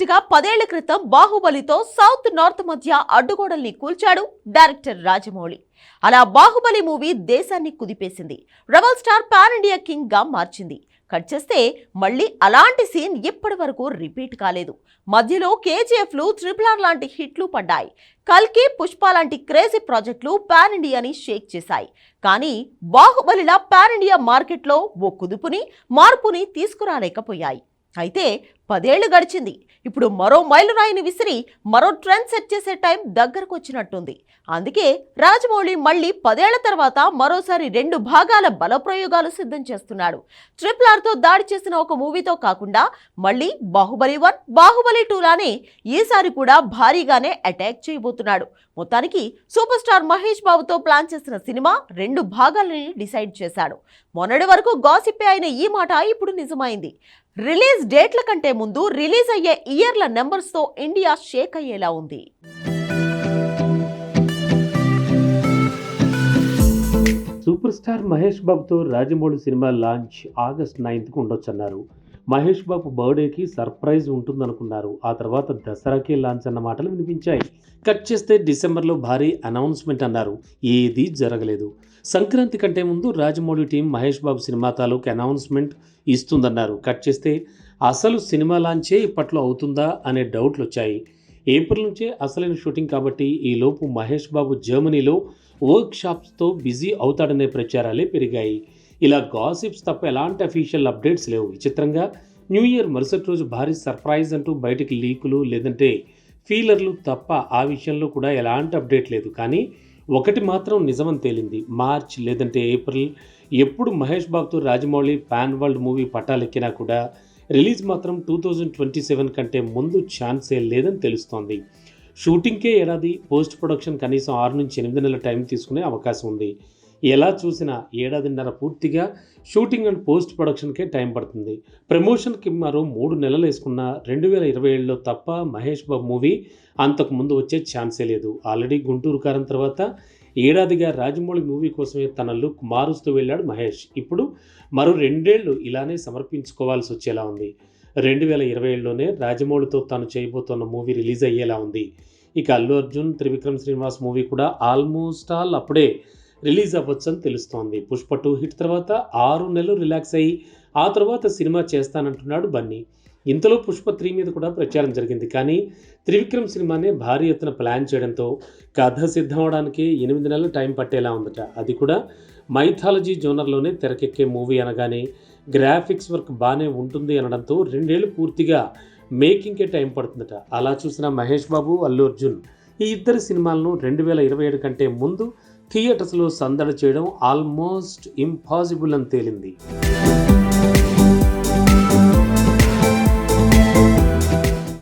కరెక్ట్గా పదేళ్ళ క్రితం బాహుబలితో సౌత్ నార్త్ మధ్య అడ్డుగోడల్ని కూల్చాడు డైరెక్టర్ రాజమౌళి. అలా బాహుబలి మూవీ దేశాన్ని కుదిపేసింది. రెబల్ స్టార్ పాన్ ఇండియా కింగ్గా మార్చింది. కట్ చేస్తే మళ్ళీ అలాంటి సీన్ ఇప్పటి వరకు రిపీట్ కాలేదు. మధ్యలో కేజీఎఫ్లు ట్రిపుల్ ఆర్ లాంటి హిట్లు పడ్డాయి. కల్కి పుష్ప లాంటి క్రేజీ ప్రాజెక్టులు పాన్ ఇండియాని షేక్ చేశాయి. కానీ బాహుబలిలా పాన్ ఇండియా మార్కెట్లో ఓ కుదుపుని మార్పుని తీసుకురాలేకపోయాయి. అయితే పదేళ్ళు గడిచింది. ఇప్పుడు మరో మైలురాయిని విసిరి మరో ట్రెండ్ సెట్ చేసే టైం దగ్గరకు వచ్చినట్టుంది. అందుకే రాజమౌళి మళ్ళీ పదేళ్ళ తర్వాత మరోసారి రెండు భాగాల బలప్రయోగాలు సిద్ధం చేస్తున్నాడు. ట్రిపుల్ ఆర్తో దాడి చేసిన ఒక మూవీతో కాకుండా మళ్ళీ బాహుబలి వన్ బాహుబలి టూ లానే ఈసారి కూడా భారీగానే అటాక్ చేయబోతున్నాడు. మొత్తానికి సూపర్ స్టార్ మహేష్ బాబుతో ప్లాన్ చేసిన సినిమా రెండు భాగాలని డిసైడ్ చేశాడు. మొన్నటి వరకు గాసిప్పే అయిన ఈ మాట ఇప్పుడు నిజమైంది. రిలీజ్ డేట్ల కంటే ముందు రిలీజ్ అయ్యే ఇయర్ల నెంబర్స్తో ఇండియా షేక్ అయ్యేలా ఉంది. సూపర్ స్టార్ మహేష్ బాబుతో రాజమౌళి సినిమా లాంచ్ ఆగస్ట్ నైన్త్కు ఉండొచ్చన్నారు. మహేష్ బాబు బర్త్డేకి సర్ప్రైజ్ ఉంటుందనుకున్నారు. ఆ తర్వాత దసరాకి లాంచ్ అన్న మాటలు వినిపించాయి. కట్ చేస్తే డిసెంబర్లో భారీ అనౌన్స్మెంట్ అన్నారు. ఏదీ జరగలేదు. సంక్రాంతి కంటే ముందు రాజమౌళి టీం మహేష్ బాబు సినిమా తాలూకు అనౌన్స్మెంట్ ఇస్తుందన్నారు. కట్ చేస్తే అసలు సినిమా లాంచే ఇప్పట్లో అవుతుందా అనే డౌట్లు వచ్చాయి ఏప్రిల్ నుంచే అసలైన షూటింగ్ కాబట్టి ఈ లోపు మహేష్ బాబు జర్మనీలో వర్క్ షాప్స్తో బిజీ అవుతాడనే ప్రచారాలే పెరిగాయి. ఇలా గాసిప్స్ తప్ప ఎలాంటి అఫీషియల్ అప్డేట్స్ లేవు. విచిత్రంగా న్యూ ఇయర్ మరుసటి రోజు భారీ సర్ప్రైజ్ అంటూ బయటికి లీకులు లేదంటే ఫీలర్లు తప్ప ఆ విషయంలో కూడా ఎలాంటి అప్డేట్ లేదు. కానీ ఒకటి మాత్రం నిజమని తేలింది. మార్చ్ లేదంటే ఏప్రిల్ ఎప్పుడు మహేష్ బాబుతో రాజమౌళి పాన్ వరల్డ్ మూవీ పట్టాలెక్కినా కూడా రిలీజ్ మాత్రం టూ థౌజండ్ ట్వంటీ సెవెన్ కంటే ముందు ఛాన్సే లేదని తెలుస్తోంది. షూటింగ్కే ఏడాది పోస్ట్ ప్రొడక్షన్ కనీసం ఆరు నుంచి ఎనిమిది నెలల టైం తీసుకునే అవకాశం ఉంది. ఎలా చూసినా ఏడాదిన్నర పూర్తిగా షూటింగ్ అండ్ పోస్ట్ ప్రొడక్షన్కే టైం పడుతుంది. ప్రమోషన్కి మరో మూడు నెలలు వేసుకున్న రెండు వేల ఇరవై ఏడులో తప్ప మహేష్ బాబు మూవీ అంతకు ముందు వచ్చే ఛాన్సే లేదు. ఆల్రెడీ గుంటూరు కారం తర్వాత ఏడాదిగా రాజమౌళి మూవీ కోసమే తన లుక్ మారుస్తూ వెళ్ళాడు మహేష్. ఇప్పుడు మరో రెండేళ్ళు ఇలానే సమర్పించుకోవాల్సి వచ్చేలా ఉంది. రెండు వేల ఇరవై ఏడులోనే రాజమౌళితో తాను చేయబోతున్న మూవీ రిలీజ్ అయ్యేలా ఉంది. ఇక అల్లు అర్జున్ త్రివిక్రమ్ శ్రీనివాస్ మూవీ కూడా ఆల్మోస్ట్ ఆల్ అప్పుడే రిలీజ్ అవ్వచ్చని తెలుస్తోంది. పుష్ప టూ హిట్ తర్వాత ఆరు నెలలు రిలాక్స్ అయ్యి ఆ తర్వాత సినిమా చేస్తానంటున్నాడు బన్నీ. ఇంతలో పుష్ప త్రీ మీద కూడా ప్రచారం జరిగింది. కానీ త్రివిక్రమ్ సినిమానే భారీ ఎత్తున ప్లాన్ చేయడంతో కథ సిద్ధం అవడానికి ఎనిమిది నెలలు టైం పట్టేలా ఉందట. అది కూడా మైథాలజీ జోనర్లోనే తెరకెక్కే మూవీ అనగానే గ్రాఫిక్స్ వర్క్ బాగానే ఉంటుంది అనడంతో రెండేళ్ళు పూర్తిగా మేకింగ్కే టైం పడుతుందట. అలా చూసిన మహేష్ బాబు అల్లు అర్జున్ ఈ ఇద్దరు సినిమాలను రెండు వేల ఇరవై ఏడు కంటే ముందు థియేటర్స్లో సందడి చేయడం ఆల్మోస్ట్ ఇంపాసిబుల్ అని తేలింది.